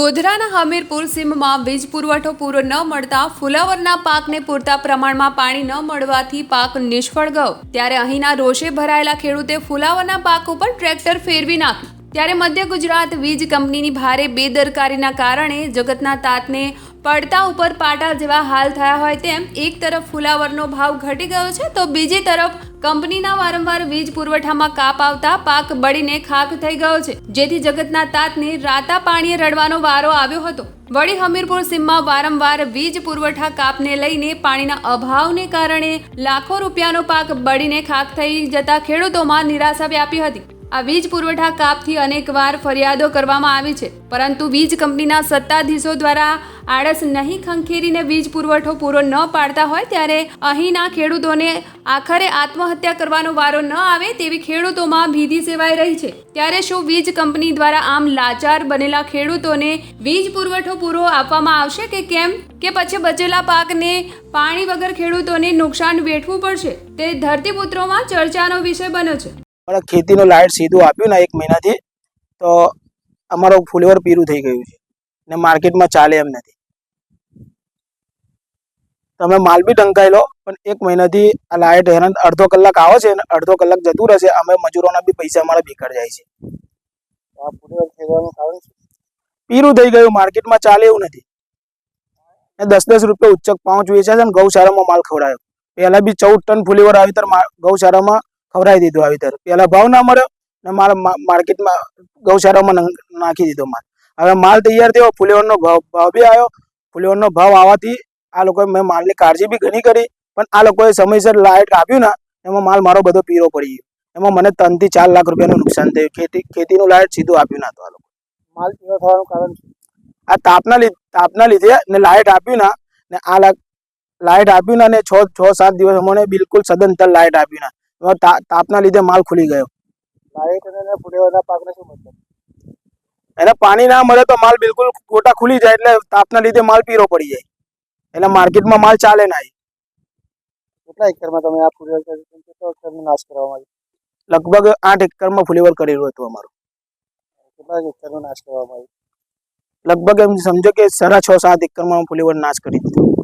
ગોધરાના હમીરપુર સીમમાં વીજ પુરવઠો પૂરો ન મળતા ફુલાવરના પાકને પૂરતા પ્રમાણમાં પાણી ન મળવાથી પાક નિષ્ફળ ગયો. ત્યારે અહીંના રોષે ભરાયેલા ખેડૂતે ફુલાવરના પાક ઉપર ટ્રેક્ટર ફેરવી નાખ્યું. ત્યારે મધ્ય ગુજરાત વીજ કંપનીની ભારે બેદરકારીના કારણે જગતના તાતને પડતા ઉપર પાટા જેવા હાલ થયા હોય તેમ એક તરફ ફુલાવરનો ભાવ ઘટી ગયો છે તો બીજી તરફ કંપનીના વારંવાર વીજ પુરવઠામાં કાપ આવતા પાક બળીને ખાક થઈ ગયો છે. જેથી જગતના તાતને રાતા પાણીએ રડવાનો વારો આવ્યો હતો. વળી હમીરપુર સીમમાં વારંવાર વીજ પુરવઠા કાપને લઈને પાણીના અભાવને કારણે લાખો રૂપિયાનો પાક બળીને ખાક થઈ જતા ખેડૂતોમાં નિરાશા વ્યાપી હતી. આ વીજ પુરવઠા કાપથી અનેકવાર ફરિયાદો કરવામાં આવી છે. પરંતુ વીજ કંપનીના સત્તાધીશો દ્વારા આળસ નહીં ખંખેરીને વીજ પુરવઠો પૂરો ન પાડતા હોય ત્યારે અહીંના ખેડૂતોને આખરે આત્મહત્યા કરવાનો વારો ન આવે તેવી ખેડૂતોમાં ભીતિ સેવાઈ રહી છે. ત્યારે શું વીજ કંપની દ્વારા આમ લાચાર બનેલા ખેડૂતોને વીજ પુરવઠો પૂરો આપવામાં આવશે કે કેમ? કે પછી બચેલા પાકને પાણી વગર ખેડૂતોને નુકસાન વેઠવું પડશે? તે ધરતીપુત્રોમાં ચર્ચાનો વિષય બન્યો છે. અમારા ખેતીનો લાઇટ સીધું આપ્યું ને એક મહિનાથી, તો અમારો ફુલેવર પીરું થઈ ગયું છે. ને માર્કેટમાં ચાલે એમ નથી. તમે માલ બી ટંકાઈ લો પણ એક મહિનાથી આ લાઇટ હેરાન અડધો કલાક આવે છે અને અડધો કલાક જતું રહેશે. અમે મજૂરોના બી પૈસા અમારા બેકાર જાય છે. પીરું થઈ ગયું, માર્કેટમાં ચાલે એવું નથી. દસ દસ રૂપિયા ઉચ્ચક પાંચ વેચે છે ને, ગૌશાળામાં માલ ખવડાયો. પહેલા બી ચૌદ ટન ફુલીવર આવી તર ગૌશાળામાં ખવડાવી દીધું આવી તર પહેલા ભાવ ના મળ્યો ને માલ માર્કેટમાં, ગૌશાળામાં નાખી દીધો માલ. હવે માલ તૈયાર થયો, ફુલેવરનો ભાવ ભાવ બી આવ્યો. ફુલેવરનો ભાવ આવવાથી આ લોકોએ મેં માલની કાળજી બી ઘણી કરી પણ આ લોકોએ સમયસર લાઇટ આપ્યું ને એમાં માલ મારો બધો પીરો પડી ગયો. એમાં મને ત્રણથી ચાર લાખ રૂપિયાનું નુકસાન થયું. ખેતી ખેતીનું લાઇટ સીધું આપ્યું ના તો આ લોકો માલ પીરો થવાનું કારણ આ તાપના લીધે તાપના લીધે ને લાઇટ આપ્યું ના ને આ લાઇટ આપ્યું ના ને છ છ સાત દિવસ મને બિલકુલ સદંતર લાઇટ આપ્યું ના. એમાં તાપના લીધે માલ ખુલી ગયો. લાઇટ અને ફુલેવરના પાકને શું મતલબ? એને પાણી ના મળે તો માલ બિલકુલ ગોટા ખુલી જાય એટલે તાપના લીધે માલ પીરો પડી જાય. એટલે માર્કેટમાં માલ ચાલે નહીં. કેટલા એકરમાં તમે આ ફુલેવર કર્યું? કેટલા એકરનો નાશ કરવામાં આવ્યો? લગભગ આઠ એકરમાં ફુલેવર કરેલું હતું અમારું. કેટલા એકરનો નાશ કરવામાં આવ્યો? લગભગ એમ સમજો કે સાડા છ સાત એકરમાં ફુલેવર નાશ કરી દીધું.